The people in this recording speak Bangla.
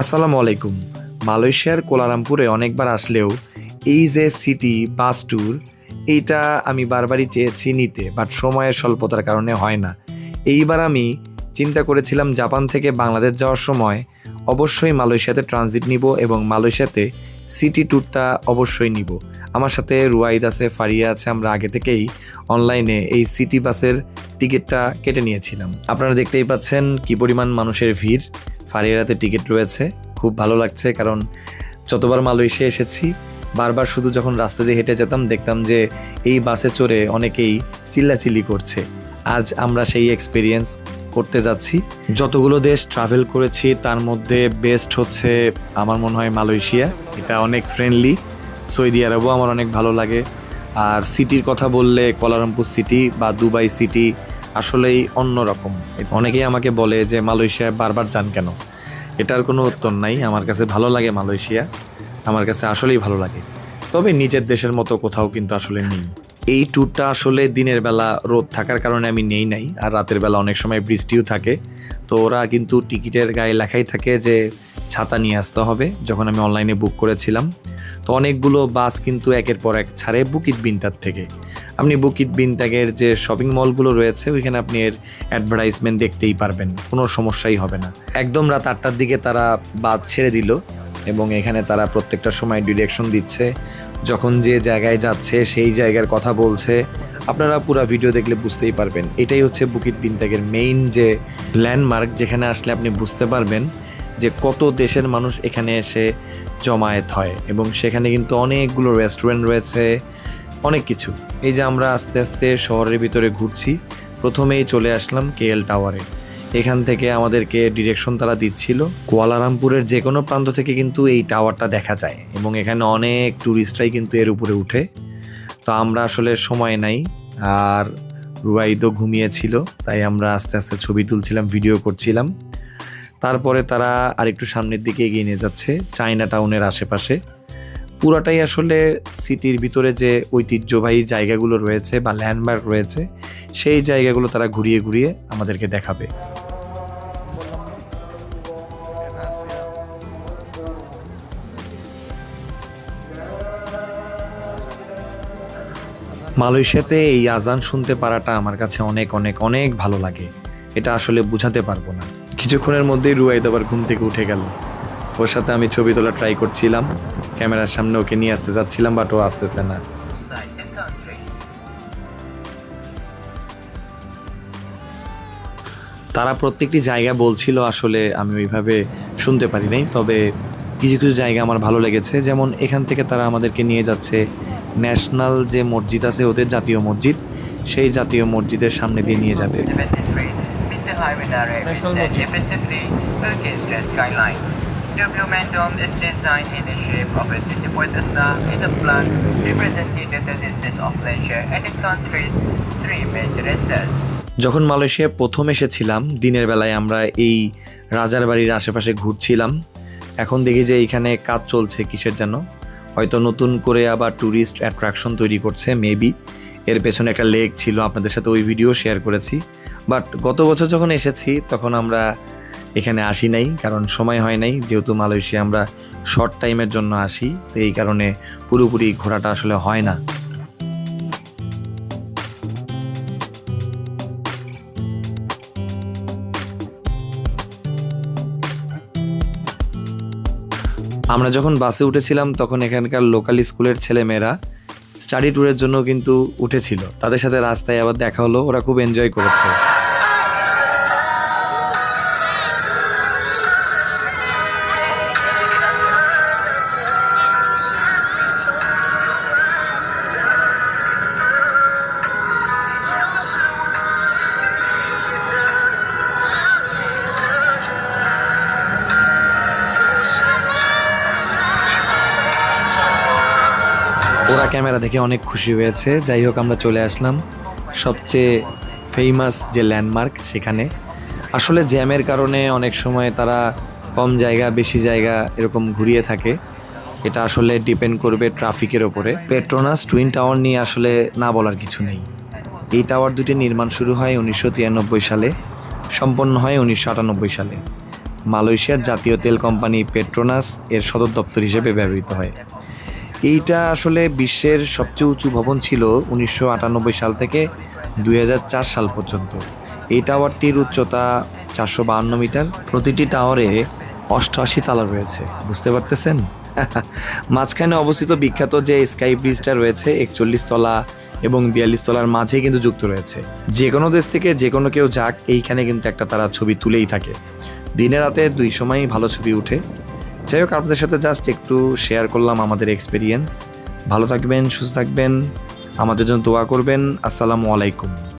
আসসালামু আলাইকুম। মালয়েশিয়ার কোলালামপুরে অনেকবার আসলেও এই যে সিটি, বাস ট্যুর, এইটা আমি বারবারই চেয়েছি নিতে, বাট সময়ের স্বল্পতার কারণে হয় না। এইবার আমি চিন্তা করেছিলাম জাপান থেকে বাংলাদেশ যাওয়ার সময় অবশ্যই মালয়েশিয়াতে ট্রানজিট নিব এবং মালয়েশিয়াতে সিটি ট্যুরটা অবশ্যই নিব। আমার সাথে রুয়াইদ আছে, ফারিয়া আছে, আমরা আগে থেকেই অনলাইনে এই সিটি বাসের টিকিটটা কেটে নিয়েছিলাম। আপনারা দেখতেই পাচ্ছেন কি পরিমাণ মানুষের ভিড়। ফারিয়ারাতে টিকিট রয়েছে। খুব ভালো লাগছে কারণ যতবার মালয়েশিয়া এসেছি, বারবার শুধু যখন রাস্তা দিয়ে হেঁটে যেতাম দেখতাম যে এই বাসে চড়ে অনেকেই চিল্লাচিল্লি করছে। আজ আমরা সেই এক্সপিরিয়েন্স করতে যাচ্ছি। যতগুলো দেশ ট্রাভেল করেছি, তার মধ্যে বেস্ট হচ্ছে আমার মনে হয় মালয়েশিয়া। এটা অনেক ফ্রেন্ডলি সৌদি আরবও আমার অনেক ভালো লাগে। আর সিটির কথা বললে কোলালামপুর সিটি বা দুবাই সিটি আসলেই অন্যরকম। অনেকেই আমাকে বলে যে মালয়েশিয়ায় বারবার যান কেন? এটার কোনো উত্তর নাই। আমার কাছে ভালো লাগে মালয়েশিয়া। আমার কাছে আসলেই ভালো লাগে। তবে নিজের দেশের মতো কোথাও কিন্তু আসলে নেই। এই ট্যুরটা আসলে দিনের বেলা রোদ থাকার কারণে আমি নেই নাই। আর রাতের বেলা অনেক সময় বৃষ্টিও থাকে। তো ওরা কিন্তু টিকিটের গায়ে লেখাই থাকে যে, ছাতা নিয়ে আসতে হবে, যখন আমি অনলাইনে বুক করেছিলাম। তো অনেকগুলো বাস কিন্তু একের পর এক ছাড়ে বুকিট বিনতার থেকে। আপনি বুকিট বিনতাগের যে শপিং মলগুলো রয়েছে, ওইখানে আপনি এর অ্যাডভার্টাইজমেন্ট দেখতেই পারবেন, কোনো সমস্যাই হবে না। একদম রাত আটটার দিকে তারা বাদ ছেড়ে দিল এবং এখানে তারা প্রত্যেকটা সময় ডিরেকশন দিচ্ছে। যখন যে জায়গায় যাচ্ছে, সেই জায়গার কথা বলছে। আপনারা পুরো ভিডিও দেখলে বুঝতেই পারবেন। এটাই হচ্ছে বুকিত বিনতাগের মেইন যে ল্যান্ডমার্ক যেখানে আসলে আপনি বুঝতে পারবেন যে কত দেশের মানুষ এখানে এসে জমায়েত হয়। এবং সেখানে কিন্তু অনেকগুলো রেস্টুরেন্ট রয়েছে অনেক কিছু। এই যে আমরা আস্তে আস্তে শহরের ভিতরে ঘুরছি, প্রথমেই চলে আসলাম কেএল টাওয়ারে। এখান থেকে আমাদেরকে ডিরেকশন তারা দিচ্ছিল। কুয়ালালামপুরের যে কোনো প্রান্ত থেকে কিন্তু এই টাওয়ারটা দেখা যায় এবং এখানে অনেক ট্যুরিস্টরাই কিন্তু এর উপরে উঠে। তো আমরা আসলে সময় নাই, আর রুয়াইদও ঘুমিয়েছিল, তাই আমরা আস্তে আস্তে ছবি তুলছিলাম ভিডিও করছিলাম। তারপরে তারা আরেকটু সামনের দিকে এগিয়ে নিয়ে যাচ্ছে, চায়না টাউনের আশেপাশে। পুরাটাই আসলে সিটির ভিতরে যে ঐতিহ্যবাহী জায়গাগুলো রয়েছে বা ল্যান্ডমার্ক রয়েছে, সেই জায়গাগুলো তারা ঘুরিয়ে ঘুরিয়ে আমাদেরকে দেখাবে। মালয়েশিয়াতে এই আজান শুনতে পারাটা আমার কাছে অনেক অনেক অনেক ভালো লাগে। এটা আসলে বুঝাতে পারব না। কিছুক্ষণের মধ্যেই রুয়াইদ আবার ঘুম থেকে উঠে গেল। ওর সাথে আমি ছবি তোলা ট্রাই করছিলাম। ক্যামেরার সামনে ওকে নিয়ে আসতে যাচ্ছিলাম বাট ও আসতেছে না. তারা প্রত্যেকটি জায়গা বলছিল, আসলে আমি ওইভাবে শুনতে পারি নাই তবে কিছু কিছু জায়গা আমার ভালো লেগেছে। যেমন এখান থেকে তারা আমাদেরকে নিয়ে যাচ্ছে ন্যাশনাল যে মসজিদ আছে, ওদের জাতীয় মসজিদ, সেই জাতীয় মসজিদের সামনে দিয়ে নিয়ে যাবে। of momentum is designed in the shape of a 64th star in the plan representing the tendencies of leisure and the country's three major races. যখন মালয়েশিয়া প্রথম এসেছিলাম, দিনের বেলায় আমরা এই রাজার বাড়ির আশেপাশে ঘুরছিলাম। এখন দেখি যে এখানে কাজ চলছে কিসের জন্য হয়তো নতুন করে আবার ট্যুরিস্ট অ্যাট্রাকশন তৈরি করছে মেবি এর পেছনে একটা লেক ছিল, আপনাদের সাথে ওই ভিডিও শেয়ার করেছি। বাট গত বছর যখন এসেছি, তখন আমরা এখানে আসি নাই, কারণ সময় হয় নাই। যেহেতু মালয়েশিয়া আমরা শর্ট টাইমের জন্য আসি, তো এই কারণে পুরোপুরি ঘোরাটা আসলে হয় না। আমরা যখন বাসে উঠেছিলাম, তখন এখানকার লোকাল স্কুলের ছেলেমেয়েরা স্টাডি ট্যুরের জন্য কিন্তু উঠেছিল। তাদের সাথে রাস্তায় আবার দেখা হলো, ওরা খুব এনজয় করেছে। ওরা ক্যামেরা দেখে অনেক খুশি হয়েছে। যাই হোক, আমরা চলে আসলাম সবচেয়ে ফেমাস যে ল্যান্ডমার্ক সেখানে। আসলে জ্যামের কারণে অনেক সময় তারা কম জায়গা, বেশি জায়গা এরকম ঘুরিয়ে থাকে। এটা আসলে ডিপেন্ড করবে ট্রাফিকের ওপরে। পেট্রোনাস টুইন টাওয়ার নিয়ে আসলে না বলার কিছু নেই। এই টাওয়ার দুটি নির্মাণ শুরু হয় উনিশশো তিরানব্বই সালে, সম্পন্ন হয় উনিশশো আটানব্বই সালে। মালয়েশিয়ার জাতীয় তেল কোম্পানি পেট্রোনাস এর সদর দপ্তর হিসেবে ব্যবহৃত হয়। এইটা আসলে বিশ্বের সবচেয়ে উঁচু ভবন ছিল উনিশশো আটানব্বই সাল থেকে দুই হাজার চার সাল পর্যন্ত। এই টাওয়ারটির উচ্চতা চারশো বাহান্ন মিটার, প্রতিটি টাওয়ারে অষ্টআশি তালা রয়েছে। বুঝতে পারতেছেন? মাঝখানে অবস্থিত বিখ্যাত যে স্কাই ব্রিজটা রয়েছে, একচল্লিশ তলা এবং বিয়াল্লিশ তলার মাঝে কিন্তু যুক্ত রয়েছে। যে কোনো দেশ থেকে যে কোনো কেউ যাক, এইখানে কিন্তু একটা তারা ছবি তুলেই থাকে। দিনে রাতে দুই সময়ই ভালো ছবি উঠে। যাই হোক, আপনাদের সাথে জাস্ট একটু শেয়ার করলাম আমাদের এক্সপিরিয়েন্স ভালো থাকবেন, সুস্থ থাকবেন। আমাদের জন্য দোয়া করবেন। আসসালামু আলাইকুম।